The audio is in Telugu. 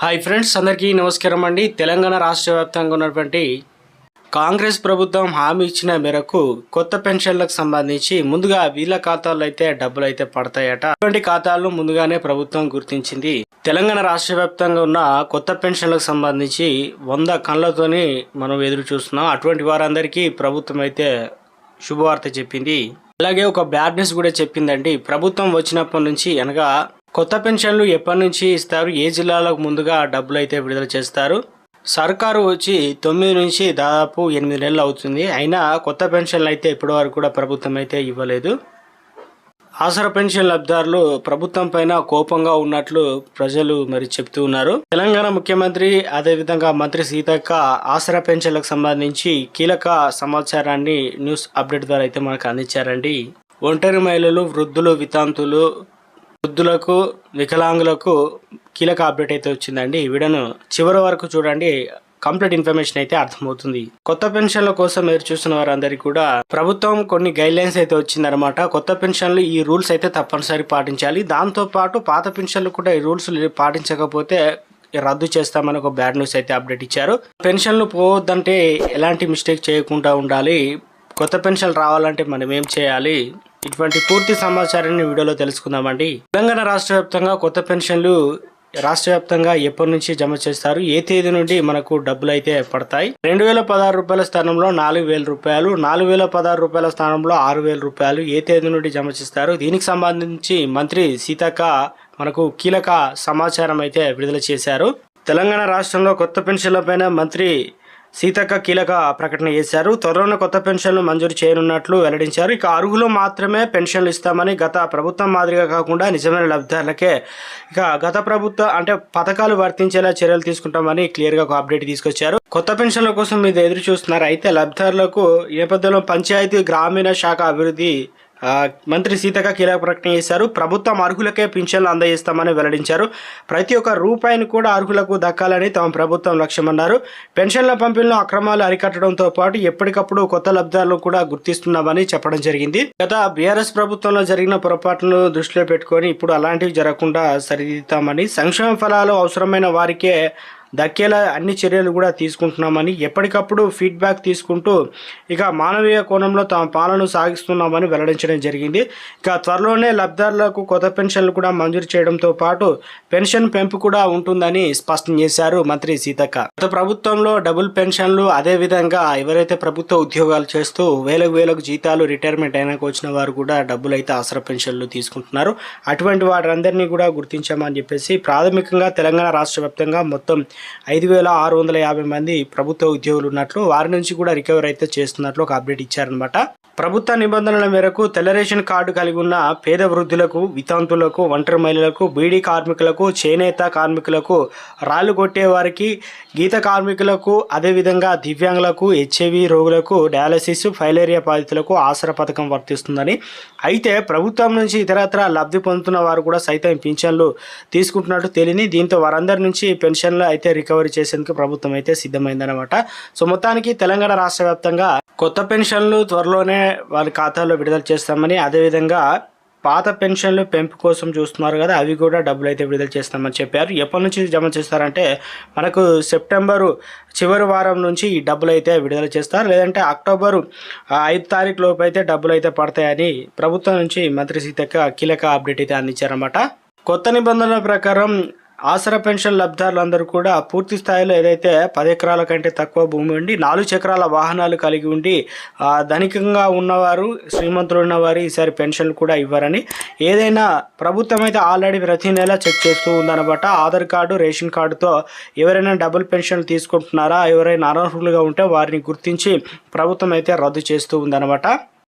హాయ్ ఫ్రెండ్స్ అందరికీ నమస్కారం అండి. తెలంగాణ రాష్ట్ర వ్యాప్తంగా ఉన్నటువంటి కాంగ్రెస్ ప్రభుత్వం హామీ ఇచ్చిన మేరకు కొత్త పెన్షన్లకు సంబంధించి ముందుగా వీళ్ళ ఖాతాల్లో అయితే డబ్బులు అయితే పడతాయట. అటువంటి ఖాతాలను ముందుగానే ప్రభుత్వం గుర్తించింది. తెలంగాణ రాష్ట్ర వ్యాప్తంగా ఉన్న కొత్త పెన్షన్లకు సంబంధించి వంద కళ్ళతోని మనం ఎదురు చూస్తున్నాం. అటువంటి వారందరికీ ప్రభుత్వం అయితే శుభవార్త చెప్పింది. అలాగే ఒక బ్యాడ్ న్యూస్ కూడా చెప్పిందండి. ప్రభుత్వం వచ్చినప్పటి నుంచి అనగా కొత్త పెన్షన్లు ఎప్పటి నుంచి ఇస్తారు? ఏ జిల్లాలకు ముందుగా డబ్బులు అయితే విడుదల చేస్తారు? సర్కారు వచ్చి తొమ్మిది నుంచి దాదాపు ఎనిమిది నెలలు అవుతుంది. అయినా కొత్త పెన్షన్లు అయితే ఇప్పటివరకు కూడా ప్రభుత్వం అయితే ఇవ్వలేదు. ఆసరా పెన్షన్ లబ్ధిదారులు ప్రభుత్వం పైన కోపంగా ఉన్నట్లు ప్రజలు మరి చెప్తూ ఉన్నారు. తెలంగాణ ముఖ్యమంత్రి అదేవిధంగా మంత్రి సీతక్క ఆసరా పెన్షన్లకు సంబంధించి కీలక సమాచారాన్ని న్యూస్ అప్డేట్ ద్వారా అయితే మనకు అందించారండి. ఒంటరి మహిళలు వృద్ధులు వితాంతులు వృద్ధులకు వికలాంగులకు కీలక అప్డేట్ అయితే వచ్చిందండి. ఈ వీడియోను చివరి వరకు చూడండి. కంప్లీట్ ఇన్ఫర్మేషన్ అయితే అర్థమవుతుంది. కొత్త పెన్షన్ల కోసం ఎదురు చూస్తున్న వారందరికీ కూడా ప్రభుత్వం కొన్ని గైడ్ లైన్స్ అయితే వచ్చిందనమాట కొత్త పెన్షన్లు ఈ రూల్స్ అయితే తప్పనిసరి పాటించాలి. దాంతో పాటు పాత పెన్షన్లు కూడా ఈ రూల్స్ పాటించకపోతే రద్దు చేస్తామని ఒక బ్యాడ్ న్యూస్ అయితే అప్డేట్ ఇచ్చారు. పెన్షన్లు పోవద్దంటే ఎలాంటి మిస్టేక్ చేయకుండా ఉండాలి. కొత్త పెన్షన్లు రావాలంటే మనం ఏం చేయాలి? ఇటువంటి పూర్తి సమాచారాన్ని వీడియోలో తెలుసుకుందామండి. తెలంగాణ రాష్ట్ర వ్యాప్తంగా కొత్త పెన్షన్లు రాష్ట్ర వ్యాప్తంగా ఎప్పటి నుంచి జమ చేస్తారు? ఏ తేదీ నుండి మనకు డబ్బులు అయితే పడతాయి? రెండు వేల పదహారు రూపాయల స్థానంలో నాలుగు వేల రూపాయలు నాలుగు వేల పదహారు రూపాయల స్థానంలో ఆరు వేల రూపాయలు ఏ తేదీ నుండి జమ చేస్తారు? దీనికి సంబంధించి మంత్రి సీతక్క మనకు కీలక సమాచారం అయితే విడుదల చేశారు. తెలంగాణ రాష్ట్రంలో కొత్త పెన్షన్లపైన మంత్రి సీతక్క కీలక ప్రకటన చేశారు. త్వరలోనే కొత్త పెన్షన్లు మంజూరు చేయనున్నట్లు వెల్లడించారు. ఇక అర్హులు మాత్రమే పెన్షన్లు ఇస్తామని గత ప్రభుత్వం మాదిరిగా కాకుండా నిజమైన లబ్ధిదారులకే ఇక గత ప్రభుత్వ అంటే పథకాలు వర్తించేలా చర్యలు తీసుకుంటామని క్లియర్గా ఒక అప్డేట్ తీసుకొచ్చారు. కొత్త పెన్షన్ల కోసం మీరు ఎదురు చూస్తున్నారు. అయితే లబ్ధిదారులకు ఈ నేపథ్యంలో పంచాయతీ గ్రామీణ శాఖ అభివృద్ధి మంత్రి సీతక్క కీలక ప్రకటన చేశారు. ప్రభుత్వం అర్హులకే పింఛన్లు అందజేస్తామని వెల్లడించారు. ప్రతి ఒక్క రూపాయిని కూడా అర్హులకు దక్కాలని తమ ప్రభుత్వం లక్ష్యమన్నారు. పెన్షన్ల పంపిణీలో అక్రమాలు అరికట్టడంతో పాటు ఎప్పటికప్పుడు కొత్త లబ్ధాలను కూడా గుర్తిస్తున్నామని చెప్పడం జరిగింది. గత బీఆర్ఎస్ ప్రభుత్వంలో జరిగిన పొరపాట్లను దృష్టిలో పెట్టుకొని ఇప్పుడు అలాంటివి జరగకుండా సరిదిద్దామని సంక్షేమ ఫలాలు అవసరమైన వారికే దక్కేలా అన్ని చర్యలు కూడా తీసుకుంటున్నామని ఎప్పటికప్పుడు ఫీడ్బ్యాక్ తీసుకుంటూ ఇక మానవీయ కోణంలో తమ పాలన సాగిస్తున్నామని వెల్లడించడం జరిగింది. ఇక త్వరలోనే లబ్ధిదారులకు కొత్త పెన్షన్లు కూడా మంజూరు చేయడంతో పాటు పెన్షన్ పెంపు కూడా ఉంటుందని స్పష్టం చేశారు మంత్రి సీతక్క. గత ప్రభుత్వంలో డబుల్ పెన్షన్లు అదే విధంగా ఎవరైతే ప్రభుత్వ ఉద్యోగాలు చేస్తూ వేలకు వేలకు జీతాలు రిటైర్మెంట్ అయినాక వచ్చిన వారు కూడా డబ్బులు అయితే ఆసరా పెన్షన్లు తీసుకుంటున్నారు. అటువంటి వారందరినీ కూడా గుర్తించామని చెప్పేసి ప్రాథమికంగా తెలంగాణ రాష్ట్ర వ్యాప్తంగా మొత్తం ఐదు వేల ఆరు వందల యాభై మంది ప్రభుత్వ ఉద్యోగులు ఉన్నట్లు వారి నుంచి కూడా రికవర్ అయితే చేస్తున్నట్లు ఒక అప్డేట్ ఇచ్చారనమాట ప్రభుత్వ నిబంధనల మేరకు తెల్ల రేషన్ కార్డు కలిగి ఉన్న పేద వృద్ధులకు వితంతులకు ఒంటరి మహిళలకు బీడీ కార్మికులకు చేనేత కార్మికులకు రాళ్ళు కొట్టే వారికి గీత కార్మికులకు అదేవిధంగా దివ్యాంగులకు హెచ్ఐవి రోగులకు డయాలసిస్ ఫైలేరియా బాధితులకు ఆసరా పథకం వర్తిస్తుందని. అయితే ప్రభుత్వం నుంచి ఇతరత్ర లబ్ధి పొందుతున్న వారు కూడా సైతం పింఛన్లు తీసుకుంటున్నట్టు తెలియని దీంతో వారందరి నుంచి పెన్షన్లు అయితే అయితే రికవరీ చేసేందుకు ప్రభుత్వం అయితే సిద్ధమైందనమాట సో మొత్తానికి తెలంగాణ రాష్ట్ర వ్యాప్తంగా కొత్త పెన్షన్లు త్వరలోనే వాళ్ళ ఖాతాలో విడుదల చేస్తామని అదేవిధంగా పాత పెన్షన్లు పెంపు కోసం చూస్తున్నారు కదా అవి కూడా డబ్బులు అయితే విడుదల చేస్తామని చెప్పారు. ఎప్పటి నుంచి జమ చేస్తారంటే మనకు సెప్టెంబరు చివరి వారం నుంచి ఈ డబ్బులు అయితే విడుదల చేస్తారు. లేదంటే అక్టోబరు ఐదు తారీఖు లోపు అయితే డబ్బులు అయితే పడతాయని ప్రభుత్వం నుంచి మంత్రి సీతక్క కీలక అప్డేట్ అయితే అందించారన్నమాట. కొత్త నిబంధనల ప్రకారం ఆసరా పెన్షన్ లబ్ధిదారులందరూ కూడా పూర్తి స్థాయిలో ఏదైతే పది ఎకరాల కంటే తక్కువ భూమి ఉండి నాలుగు చక్రాల వాహనాలు కలిగి ఉండి ధనికంగా ఉన్నవారు శ్రీమంతులు ఉన్నవారు ఈసారి పెన్షన్లు కూడా ఇవ్వరని ఏదైనా ప్రభుత్వం అయితే ఆల్రెడీ ప్రతి నెల చెక్ చేస్తూ ఉందన్నమాట. ఆధార్ కార్డు రేషన్ కార్డుతో ఎవరైనా డబుల్ పెన్షన్లు తీసుకుంటున్నారా ఎవరైనా అనర్హులుగా ఉంటే వారిని గుర్తించి ప్రభుత్వం అయితే రద్దు చేస్తూ ఉందన్నమాట.